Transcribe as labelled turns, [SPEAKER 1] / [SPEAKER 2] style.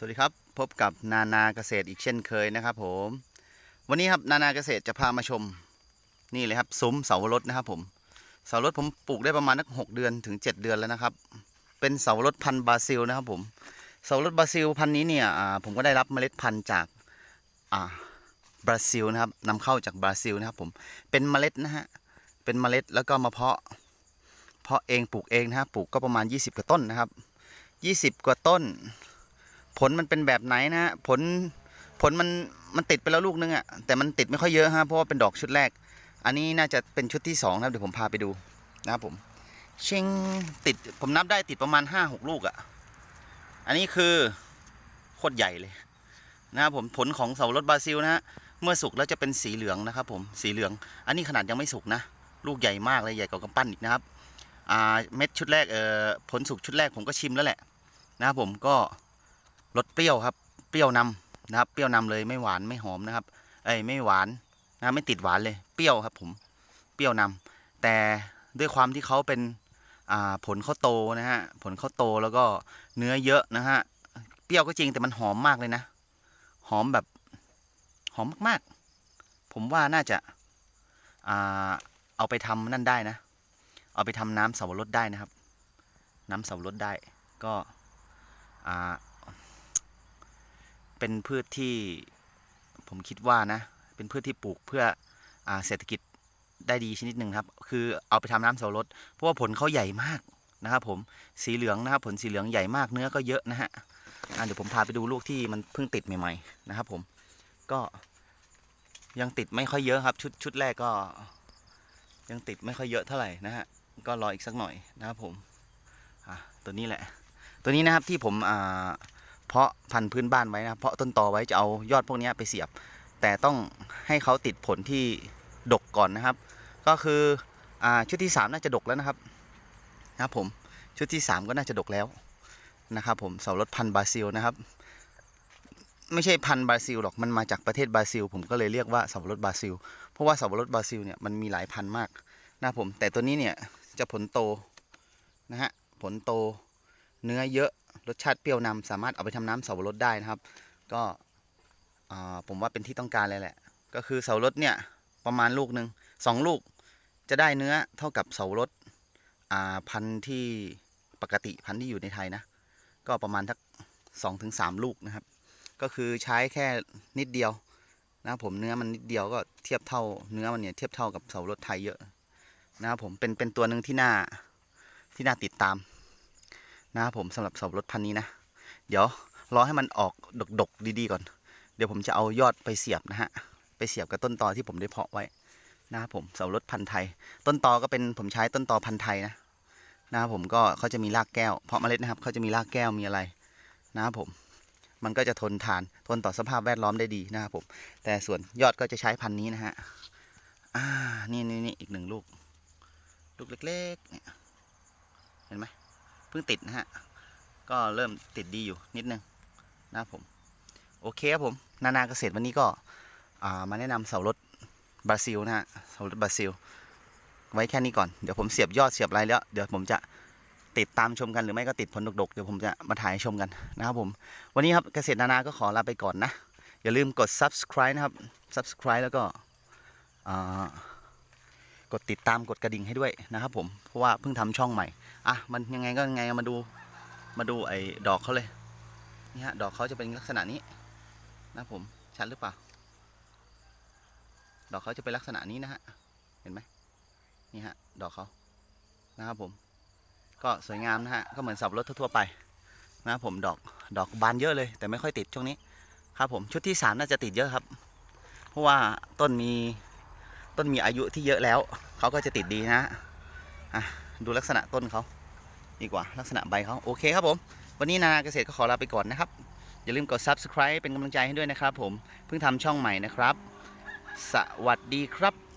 [SPEAKER 1] สวัสดีครับ พบกับนานาเกษตรอีกเช่นเคยนะครับผม วันนี้ครับนานาเกษตรจะพามาชม นี่เลยครับซุ้มเสาวรสนะครับผมเสาวรสผมปลูกได้ประมาณนักหกเดือนถึง7เดือนแล้วนะครับ เป็นเสาวรสพันธุ์บราซิลนะครับผมเสาวรสบราซิลพันธุ์นี้เนี่ยผมก็ได้รับเมล็ดพันธุ์จากบราซิลนะครับนำเข้าจากบราซิลนะครับผมเป็นเมล็ดนะฮะเป็นเมล็ดแล้วก็มาเพาะ เพาะเองปลูกเองนะครับปลูกก็ประมาณ 20 กว่าต้นนะครับ 20 กว่าต้น ผลมันเป็นแบบไหนนะฮะผลผลมันมันติดไปแล้วลูกนึงอะ่ะแต่มันติดไม่ค่อยเยอะฮะเพราะว่าเป็นดอกชุดแรก อันนี้น่าจะเป็นชุดที่สองนะครับเดี๋ยวผมพาไปดูนะครับผมเชิงติดผมนับได้ติดประมาณห้าหกลูกอะ่ะ อันนี้คือโคตรใหญ่เลยนะครับผมผลของเสารถบราซิลนะฮะเมื่อสุกแล้วจะเป็นสีเหลืองนะครับผมสีเหลือง อันนี้ขนาดยังไม่สุกนะลูกใหญ่มากเลยใหญ่กว่ากำปั้นอีกนะครับเม็ดชุดแรกเอ่อผลสุกชุดแรกผมก็ชิมแล้วแหละนะครับผมก็ รสเปรี้ยวครับ เปรี้ยวนำนะครับ เปรี้ยวนำเลยไม่หวานไม่หอมนะครับ เอ้ยไม่หวานนะไม่ติดหวานเลย เปรี้ยวครับ ผม เปรี้ยวนำแต่ด้วยความที่เขาเป็นอ่าผลเขาวโตนะฮะ ผลเขาวโตแล้วก็เนื้อเยอะนะฮะ เปรี้ยวก็จริงแต่มันหอมมากเลยนะ หอมแบบหอมมากๆ ผมว่าน่าจะอ่าเอาไปทำนั่นได้นะ เอาไปทำน้ำสับปะรดได้นะครับ น้ำสับปะรดได้ก็อ่า เป็นพืชที่ผมคิดว่านะ เป็นพืชที่ปลูกเพื่ออเศรษฐกิจได้ดีชนิดหนึ่งครับ คือเอาไปทำน้ำเสาวรสเพราะว่าผลเขาใหญ่มากนะครับ ผมสีเหลืองนะครับ ผลสีเหลืองใหญ่มากเนื้อก็เยอะนะฮะเดี๋ยวผมพาไปดูลูกที่มันเพิ่งติดใหม่ๆนะครับ ผมก็ยังติดไม่ค่อยเยอะครับ ชุดชุดแรกก็ ยังติดไม่ค่อยเยอะเท่าไหร่นะฮะก็รออีกสักหน่อยนะครับผมตัวนี้แหละ ตัวนี้นะครับที่ผมอ่า เพาะพันธุ์พื้นบ้านไว้นะเพาะต้นตอไว้จะเอายอดพวกนี้ไปเสียบ แต่ต้องให้เขาติดผลที่ดกก่อนนะครับ ก็คืออชุดที่สามน่าจะดกแล้วนะครับนะครับผมชุดที่สามก็น่าจะดกแล้วนะครับผมเสารถพันธุ์บราซิลนะครับ ไม่ใช่พันธุ์บราซิลหรอกมันมาจากประเทศบราซิล ผมก็เลยเรียกว่าเสารถบราซิล เพราะว่าเสารถบราซิลเนี่ยมันมีหลายพันธุ์มากนะครับผมแต่ตัวนี้เนี่ยจะผลโตนะฮะผลโต เนื้อเยอะรสชาติเปรี้ยวนำสามารถเอาไปทำน้ำเสาวรสได้นะครับ ก็ผมว่าเป็นที่ต้องการเลยแหละ ก็คือเสาวรสเนี่ยประมาณลูกหนึ่งสองลูกจะได้เนื้อเท่ากับเสาวรสพันธุ์ที่ปกติพันธุ์ที่อยู่ในไทยนะ ก็ประมาณทักสองถึงสามลูกนะครับ ก็คือใช้แค่นิดเดียวนะครับผมเนื้อมันนิดเดียวก็เทียบเท่าเนื้อมันเนี่ยเทียบเท่ากับเสาวรสไทยเยอะนะครับผมเป็นเป็นตัวหนึ่งที่น่าที่น่าติดตาม นะครับผมสำหรับสับปะรดพันนี้นะ เดี๋ยวรอให้มันออกดกๆดีๆก่อน เดี๋ยวผมจะเอายอดไปเสียบนะฮะ ไปเสียบกับต้นตอที่ผมได้เพาะไว้นะครับผมสับปะรดพันธุ์ไทย ต้นตอก็เป็นผมใช้ต้นตอพันธุ์ไทยนะนะครับผมก็เขาจะมีรากแก้ว เพาะเมล็ดนะครับเขาจะมีรากแก้วมีอะไรนะครับผม มันก็จะทนทานทนต่อสภาพแวดล้อมได้ดีนะครับผม แต่ส่วนยอดก็จะใช้พันธุ์นี้นะฮะอ่านี่นี่นี่อีกหนึ่งลูก ลูกเล็กๆเนี่ยเห็นไหม เพิ่งติดนะฮะ ก็เริ่มติดดีอยู่นิดนึงนะผม โอเคครับผม นานาเกษตรวันนี้ก็มาแนะนำเสารถบราซิลนะฮะเสารถบราซิล ไว้แค่นี้ก่อน เดี๋ยวผมเสียบยอดเสียบอะไรแล้ว เดี๋ยวผมจะติดตามชมกันหรือไม่ก็ติดผลดกๆ เดี๋ยวผมจะมาถ่ายชมกันนะครับผม วันนี้ครับเกษตรนานาก็ขอลาไปก่อนนะ อย่าลืมกด subscribe นะครับ subscribe แล้วก็กดติดตามกดกระดิ่งให้ด้วยนะครับผม เพราะว่าเพิ่งทำช่องใหม่ อะมันยังไงก็ยังไงมาดูมาดูไอ้ดอกเขาเลยนี่ฮะดอกเขาจะเป็นลักษณะนี้นะผมชัดหรือเปล่า ดอกเขาจะเป็นลักษณะนี้นะฮะเห็นไหมนี่ฮะดอกเขานะครับผม ก็สวยงามนะฮะก็เหมือนสับรถทั่วๆไปนะครับผมดอกดอกบานเยอะเลย แต่ไม่ค่อยติดช่วงนี้ครับผมชุดที่สามน่าจะติดเยอะครับ เพราะว่าต้นมีต้นมีอายุที่เยอะแล้วเขาก็จะติดดีนะอะ ดูลักษณะต้นเขาดีกว่าลักษณะใบเขาโอเคครับผม วันนี้นานาเกษตรก็ขอลาไปก่อนนะครับ อย่าลืมกด subscribe เป็นกำลังใจให้ด้วยนะครับผมเพิ่งทำช่องใหม่นะครับ สวัสดีครับ